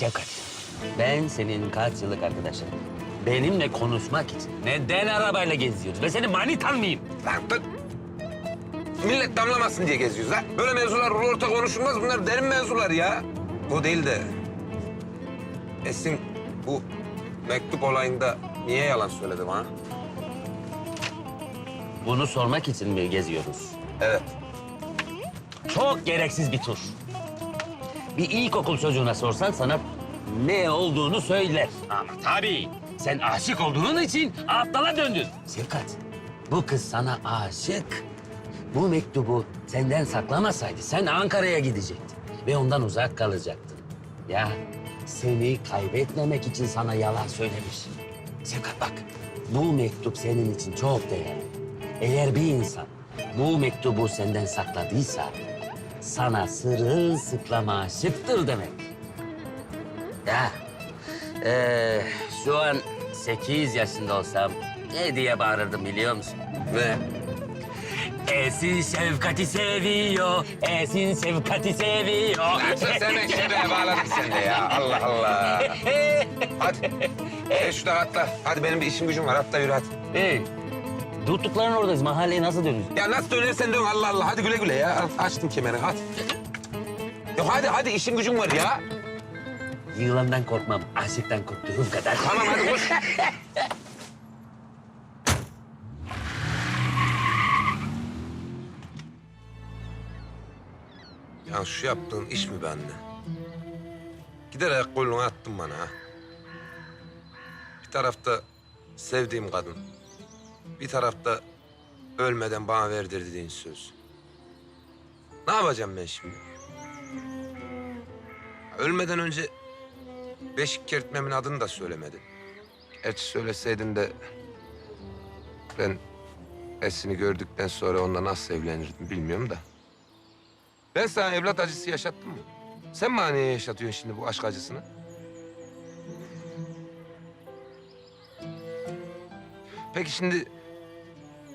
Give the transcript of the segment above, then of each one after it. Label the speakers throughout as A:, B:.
A: Şevkat, ben senin kaç yıllık arkadaşınım. Benimle konuşmak için neden arabayla geziyoruz? Ben senin manitan mıyım?
B: Lan dur. Millet damlamasın diye geziyoruz ha. Böyle mevzular orta konuşulmaz. Bunlar derin mevzular ya. O değil de... Esin bu mektup olayında niye yalan söyledi bana?
A: Bunu sormak için mi geziyoruz?
B: Evet.
A: Çok gereksiz bir tur. Bir ilkokul çocuğuna sorsan sana ne olduğunu söyler. Ama tabii sen aşık olduğun için aptala döndün. Sevkat, bu kız sana aşık. Bu mektubu senden saklamasaydı sen Ankara'ya gidecektin ve ondan uzak kalacaktın. Ya seni kaybetmemek için sana yalan söylemiş. Sevkat bak, bu mektup senin için çok değerli. Eğer bir insan bu mektubu senden sakladıysa sana sırılsıklam aşıktır demek. Ya eee, şu an sekiz yaşında olsam ne diye bağırırdım biliyor musun?
B: Ne?
A: Esin şefkati seviyor, Esin şefkati seviyor.
B: Sen sen şebeye bağladın sen de ya. Allah Allah. Hadi. E, şu da atla. Hadi benim bir işim gücüm var. Atla yürü hadi.
A: Hey, durdukların oradayız. Mahalleye nasıl dönüyoruz?
B: Ya nasıl dönersen dön Allah Allah. Hadi güle güle ya. Al, Açtım kemeri hadi. Ya hadi hadi işim gücüm var ya.
A: Yılandan korkmam, aşıktan korktuğum kadar.
B: Tamam hadi koş. Ya şu yaptığın iş mi bende? Giderek kolunu attın bana ha. Bir tarafta sevdiğim kadın. Bir tarafta ölmeden bana verdirdiğin söz. Ne yapacağım ben şimdi? Ölmeden önce beşik kertmemin adını da söylemedin. Gerçi söyleseydin de ben Esin'i gördükten sonra onunla nasıl evlenirdim bilmiyorum da. Ben sana evlat acısı yaşattım mı? Sen bana niye yaşatıyorsun şimdi bu aşk acısını? Peki şimdi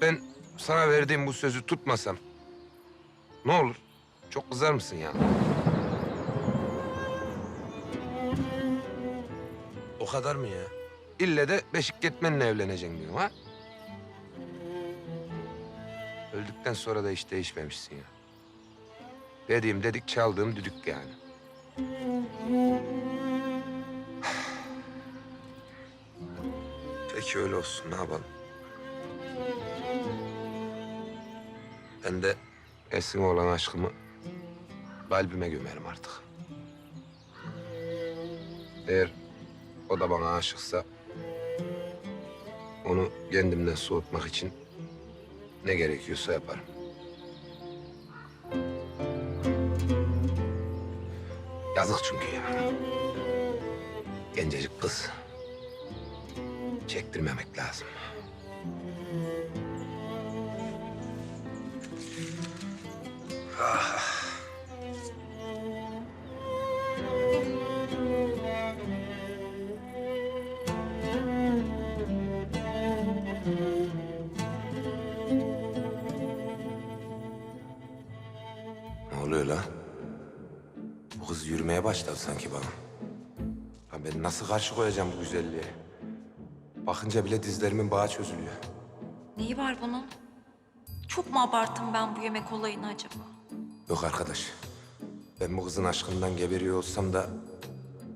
B: ben sana verdiğim bu sözü tutmasam ne olur? Çok kızar mısın ya? O kadar mı ya? İlle de Beşik Getmen'le evleneceksin diyorum ha? Öldükten sonra da hiç değişmemişsin ya. Dediğim dedik, çaldığım düdük yani. Peki öyle olsun, ne yapalım? Ben de Esin'e olan aşkımı kalbime gömerim artık. Eğer o da bana aşıksa... ...onu kendimden soğutmak için ne gerekiyorsa yaparım. Yazık çünkü ya. Gencecik kız. Çektirmemek lazım. Ah. Ne oluyor lan? Bu kız yürümeye başladı sanki bana. Ya ben nasıl karşı koyacağım bu güzelliğe? Bakınca bile dizlerimin bağı çözülüyor.
C: Neyi var bunun? Çok mu abarttım ben bu yemek olayını acaba?
B: Yok arkadaş. Ben bu kızın aşkından geberiyor olsam da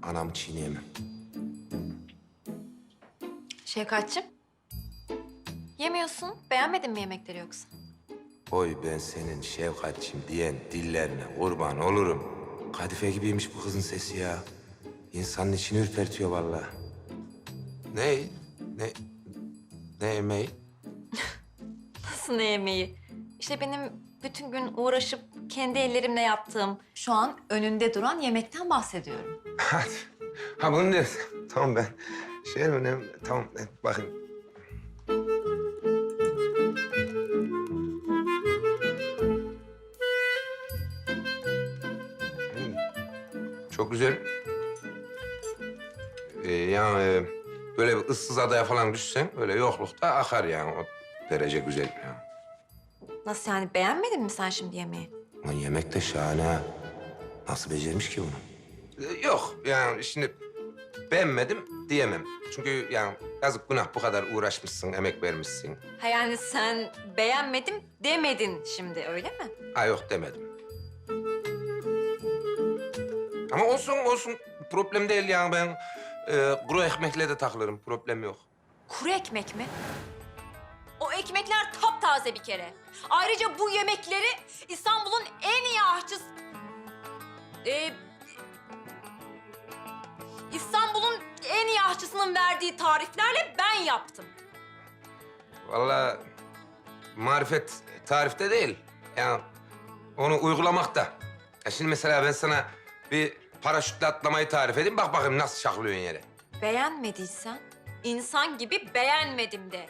B: anamı çiğneyemem.
C: Şefkatçim. Yemiyorsun. Beğenmedin mi yemekleri yoksa?
B: Oy ben senin şefkatçim diyen dillerine kurban olurum. Kadife gibiymiş bu kızın sesi ya. İnsanın içini ürpertiyor vallahi. Ne? Ne? Ne yemeği?
C: Nasıl ne yemeği? İşte benim bütün gün uğraşıp kendi ellerimle yaptığım, şu an önünde duran yemekten bahsediyorum.
B: Ha bunu diyorsun. Tamam ben. Şey önemli. Tamam e, bakın. Hmm, Çok güzel. Ee, yani e, böyle bir ıssız adaya falan düşsen öyle yoklukta akar yani o derece güzel. Yani.
C: Nasıl yani beğenmedin mi sen şimdi yemeği?
B: Lan yemek de şahane ha. Nasıl becermiş ki bunu? Ee, Yok yani şimdi beğenmedim diyemem. Çünkü yani yazık günah bu kadar uğraşmışsın, emek vermişsin.
C: Ha yani sen beğenmedim demedin şimdi öyle mi?
B: Ha yok demedim. Ama olsun olsun problem değil yani ben e, kuru ekmekle de takılırım problem yok.
C: Kuru ekmek mi? Ekmekler taptaze bir kere. Ayrıca bu yemekleri İstanbul'un en iyi aşçısı... Ee, İstanbul'un en iyi aşçısının verdiği tariflerle ben yaptım.
B: Vallahi marifet tarifte değil. Yani onu uygulamakta. Ya şimdi mesela ben sana bir paraşütle atlamayı tarif edeyim. Bak bakayım nasıl şaklıyorsun yere.
C: Beğenmediysen insan gibi beğenmedim de.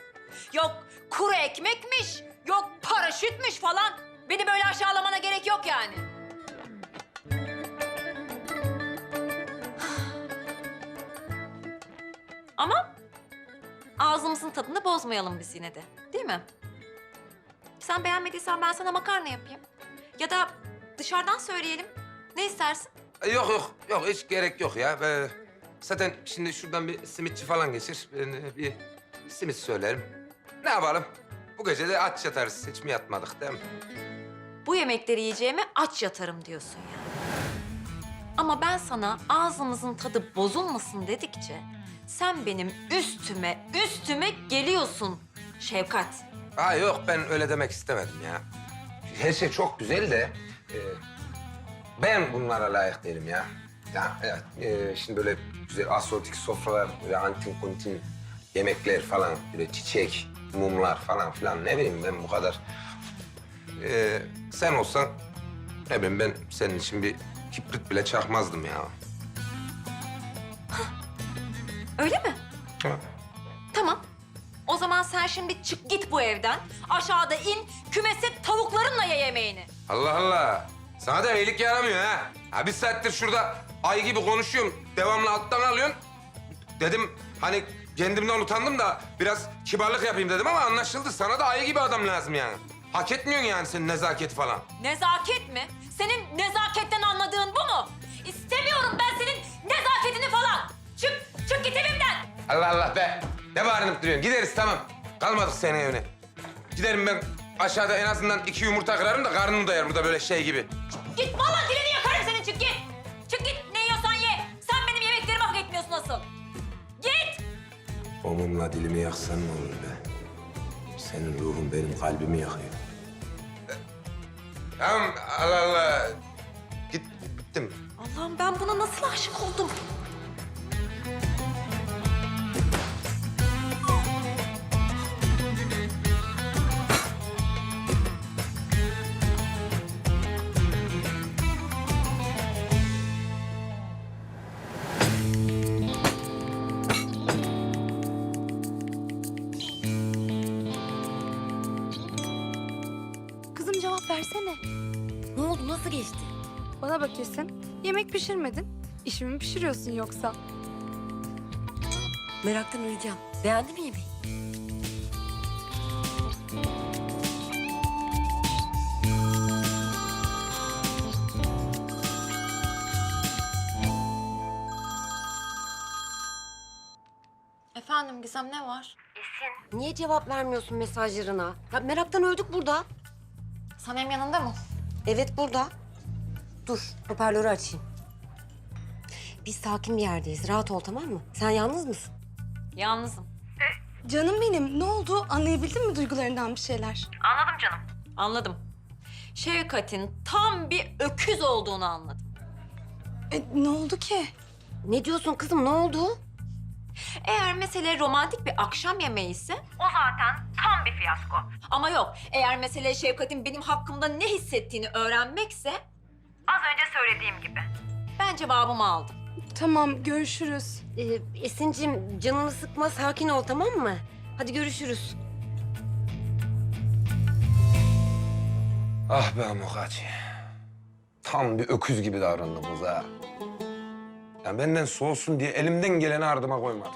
C: Yok kuru ekmekmiş, yok paraşütmüş falan. Beni böyle aşağılamana gerek yok yani. Ama ağzımızın tadını bozmayalım biz yine de. Değil mi? Sen beğenmediysen ben sana makarna yapayım. Ya da dışarıdan söyleyelim. Ne istersin?
B: E, Yok yok yok hiç gerek yok ya. Ben zaten şimdi şuradan bir simitçi falan geçir. Ben e, bir simit söylerim. Ne yapalım? Bu gece de aç yatarız. Hiç mi yatmadık değil mi?
C: Bu yemekleri yiyeceğime aç yatarım diyorsun ya. Ama ben sana ağzımızın tadı bozulmasın dedikçe sen benim üstüme üstüme geliyorsun Şevkat.
B: Ha yok ben öyle demek istemedim ya. Her şey çok güzel de e, ben bunlara layık değilim ya. Ya evet, e, şimdi böyle güzel asortik sofralar, böyle antin kuntin yemekler falan, böyle çiçek, mumlar falan filan ne bileyim ben bu kadar. E, sen olsan ne bileyim ben senin için bir kibrit bile çakmazdım ya.
C: Öyle mi?
B: Ha.
C: Tamam. O zaman sen şimdi çık git bu evden. Aşağıda in, kümese tavuklarınla ye yemeğini.
B: Allah Allah. Sana da iyilik yaramıyor ha. Ha bir saattir şurada ay gibi konuşuyorum. Devamlı alttan alıyorsun. Dedim hani kendimden utandım da biraz kibarlık yapayım dedim ama anlaşıldı. Sana da ayı gibi adam lazım yani. Hak etmiyorsun yani senin nezaket falan.
C: Nezaket mi? Senin nezaketten anladığın bu mu? İstemiyorum ben senin nezaketini falan. Çık, çık git evimden.
B: Allah Allah be. Ne bağırınıp duruyorsun? Gideriz tamam. Kalmadık senin evine. Giderim ben aşağıda en azından iki yumurta kırarım da karnını doyarım burada böyle şey gibi.
C: Git vallahi dilini
B: O mumla dilimi yaksan ne olur be? Senin ruhun benim kalbimi yakıyor. Tamam Allah Allah. Git bittim.
C: Allah'ım ben buna nasıl aşık oldum?
D: Versene.
E: Ne oldu? Nasıl geçti?
D: Bana bak Esin. Yemek pişirmedin. İşimi mi pişiriyorsun yoksa?
E: Meraktan uyuyacağım. Beğendin mi yemeği?
C: Efendim Gizem ne var?
E: Niye cevap vermiyorsun mesajlarına? Ya meraktan öldük burada.
C: Sanem yanında mı?
E: Evet burada. Dur, hoparlörü açayım. Biz sakin bir yerdeyiz. Rahat ol tamam mı? Sen yalnız mısın?
C: Yalnızım.
D: Canım benim ne oldu? Anlayabildin mi duygularından bir şeyler?
C: Anladım canım. Anladım. Şevkat'in tam bir öküz olduğunu anladım.
D: E, ne oldu ki?
E: Ne diyorsun kızım? Ne oldu?
C: Eğer mesele romantik bir akşam yemeği ise... O zaten tam bir fiyasko. Ama yok, eğer mesele Şevkat'in benim hakkımda ne hissettiğini öğrenmekse... Az önce söylediğim gibi. Ben cevabımı aldım.
D: Tamam görüşürüz.
E: Ee, Esin'cim canını sıkma, sakin ol tamam mı? Hadi görüşürüz.
B: Ah be Amokachi. Tam bir öküz gibi davrandım kız ya benden soğusun diye elimden geleni ardıma koymadım.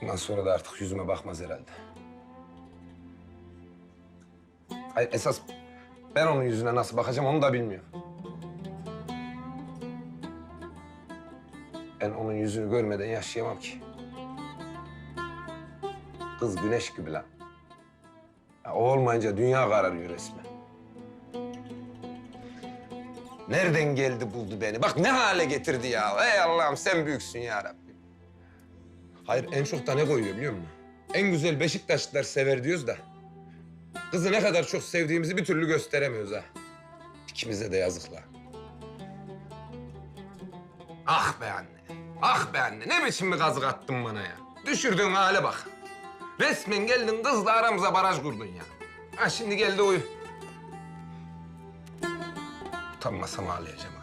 B: Bundan sonra da artık yüzüme bakmaz herhalde. Hayır esas ben onun yüzüne nasıl bakacağım onu da bilmiyorum. Ben onun yüzünü görmeden yaşayamam ki. Kız güneş gibi lan. Ya, o olmayınca dünya kararıyor resmen. Nereden geldi buldu beni? Bak ne hale getirdi ya. Ey Allah'ım sen büyüksün ya Rabbim. Hayır en çok da ne koyuyor biliyor musun? En güzel Beşiktaşlılar sever diyoruz da. Kızı ne kadar çok sevdiğimizi bir türlü gösteremiyoruz ha. İkimize de yazıklar. Ah be anne. Ah be anne. Ne biçim bir kazık attın bana ya. Düşürdüğün hale bak. Resmen geldin kızla aramıza baraj kurdun ya. Ha şimdi geldi uyu. Utanmasam ağlayacağım.